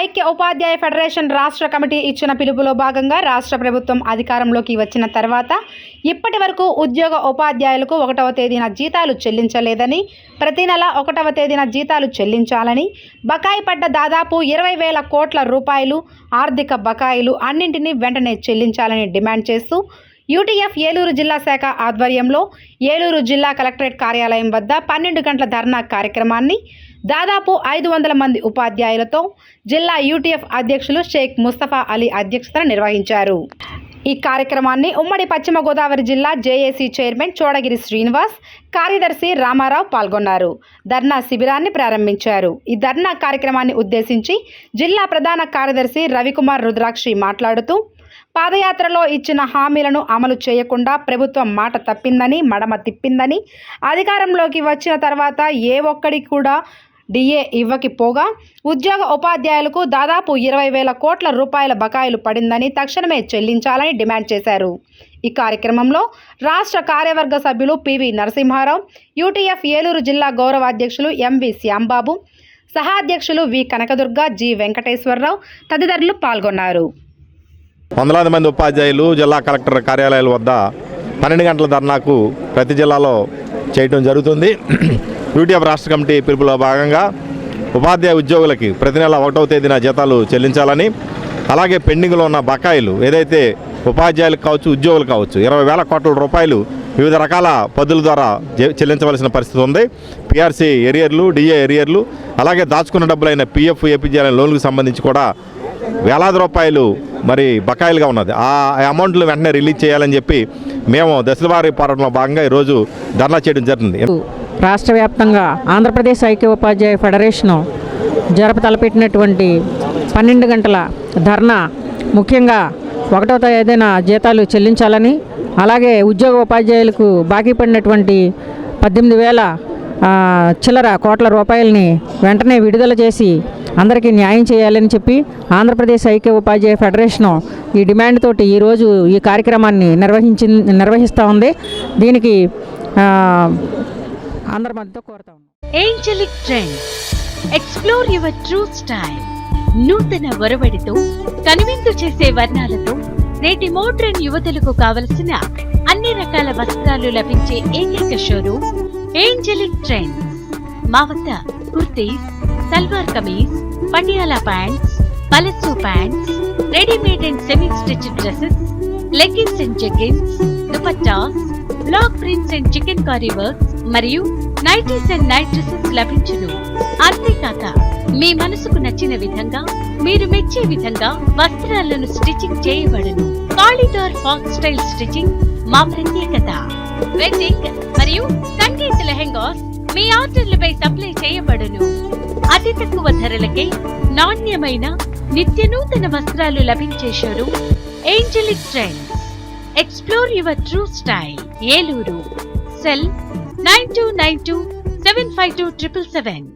ఐక్య ఉపాధ్యాయ ఫెడరేషన్ రాష్ట్ర కమిటీ ఇచ్చిన పిలుపులో భాగంగా రాష్ట్ర ప్రభుత్వం అధికారంలోకి వచ్చిన తర్వాత ఇప్పటి వరకు ఉద్యోగ ఉపాధ్యాయులకు ఒకటవ తేదీన జీతాలు చెల్లించలేదని ప్రతి నెల ఒకటవ తేదీన జీతాలు చెల్లించాలని బకాయి పడ్డ దాదాపు ఇరవై వేల కోట్ల రూపాయలు ఆర్థిక బకాయిలు అన్నింటినీ వెంటనే చెల్లించాలని డిమాండ్ చేస్తూ యూటీఎఫ్ ఏలూరు జిల్లా శాఖ ఆధ్వర్యంలో ఏలూరు జిల్లా కలెక్టరేట్ కార్యాలయం వద్ద పన్నెండు గంటల ధర్నా కార్యక్రమాన్ని దాదాపు ఐదు వందల మంది ఉపాధ్యాయులతో జిల్లా యూటీఎఫ్ అధ్యక్షులు షేక్ ముస్తఫా అలీ అధ్యక్షతన నిర్వహించారు. ఈ కార్యక్రమాన్ని ఉమ్మడి పశ్చిమ గోదావరి జిల్లా జేఏసీ చైర్మన్ చోడగిరి శ్రీనివాస్ కార్యదర్శి రామారావు పాల్గొన్నారు. ధర్నా శిబిరాన్ని ప్రారంభించారు. ఈ ధర్నా కార్యక్రమాన్ని ఉద్దేశించి జిల్లా ప్రధాన కార్యదర్శి రవికుమార్ రుద్రాక్షి మాట్లాడుతూ పాదయాత్రలో ఇచ్చిన హామీలను అమలు చేయకుండా ప్రభుత్వం మాట తప్పిందని మడమ తిప్పిందని అధికారంలోకి వచ్చిన తర్వాత ఏ ఒక్కడికి కూడా డిఏ ఇవ్వకపోగా ఉద్యోగ ఉపాధ్యాయులకు దాదాపు ఇరవై వేల కోట్ల రూపాయల బకాయిలు పడిందని తక్షణమే చెల్లించాలని డిమాండ్ చేశారు. ఈ కార్యక్రమంలో రాష్ట్ర కార్యవర్గ సభ్యులు పివి నరసింహారావు యూటీఎఫ్ ఏలూరు జిల్లా గౌరవ అధ్యక్షులు ఎంవి శ్యాంబాబు సహాధ్యక్షులు వి కనకదుర్గ జి వెంకటేశ్వరరావు తదితరులు పాల్గొన్నారు. వందలాది మంది ఉపాధ్యాయులు జిల్లా కలెక్టర్ కార్యాలయాల వద్ద పన్నెండు గంటల ధర్నాకు ప్రతి జిల్లాలో చేయటం జరుగుతుంది. యూటీఎఫ్ రాష్ట్ర కమిటీ పిలుపులో భాగంగా ఉపాధ్యాయ ఉద్యోగులకి ప్రతి నెల ఒకటవ తేదీన జీతాలు చెల్లించాలని అలాగే పెండింగ్లో ఉన్న బకాయిలు ఏదైతే ఉపాధ్యాయులకు కావచ్చు ఉద్యోగులు కావచ్చు ఇరవై వేల కోట్ల రూపాయలు వివిధ రకాల పద్ధతుల ద్వారా చెల్లించవలసిన పరిస్థితి ఉంది. పిఆర్సీ ఎరియర్లు డిఏ ఎరియర్లు అలాగే దాచుకున్న డబ్బులైన పిఎఫ్ ఏపీజీఎల్ లోన్లకు సంబంధించి కూడా వేలాది రూపాయలు మరి బకాయిలుగా ఉన్నది. ఆ అమౌంట్లు వెంటనే రిలీజ్ చేయాలని చెప్పి మేము దశలవారీ పోరాటంలో భాగంగా ఈరోజు ధర్నా చేయడం జరిగింది. రాష్ట్ర వ్యాప్తంగా ఆంధ్రప్రదేశ్ ఐక్య ఉపాధ్యాయ ఫెడరేషను జరప తలపెట్టినటువంటి పన్నెండు గంటల ధర్నా ముఖ్యంగా ఒకటో తేదీన జీతాలు చెల్లించాలని అలాగే ఉద్యోగ ఉపాధ్యాయులకు బాకీ పడినటువంటి పద్దెనిమిది వేల చిల్లర కోట్ల రూపాయలని వెంటనే విడుదల చేసి అందరికీ న్యాయం చేయాలని చెప్పి ఆంధ్రప్రదేశ్ ఐక్య ఉపాధ్యాయ ఫెడరేషన్ ఈ డిమాండ్ తోటి ఈరోజు ఈ కార్యక్రమాన్ని నిర్వహించి నిర్వహిస్తూ ఉంది. దీనికి అందరి మద్దతు కోరుతా Angelic Trends explore your true style నూతన ఒరవడితో కనువిందు చేసే వర్ణాలతో నేటి మోడ్రన్ యువతులకు కావలసిన అన్ని రకాల వస్త్రాలు లభించే ఏకైక షోరూమ్ ஏஞ்சலிக் ட்ரெண்ட்ஸ் మా kurtis salwar salwar kameez pants pants pants pants readymade and stitch dresses dresses leggings and jeggings dupattas block prints and chikankari works మరియు నైటీస్ అండ్ నైట్ డ్రెస్సెస్ లభించును. అంతేకాక మీ మనసుకు నచ్చిన విధంగా మీరు మెచ్చే విధంగా వస్త్రాలను స్టిచ్చింగ్ చేయబడును. కాలిడార్ ఫాక్ స్టైల్ స్టిచ్చింగ్ మా ప్రత్యేకత. వెడ్డింగ్ మరియు లెహెంగాస్ మీ ఆర్డర్లపై సప్లై చేయబడును. అతి తక్కువ ధరలకే నాణ్యమైన నిత్య నూతన వస్త్రాలు లభించే showroom Angelic Trends explore your true style Eluru. Cell nine two nine two seven five two triple seven.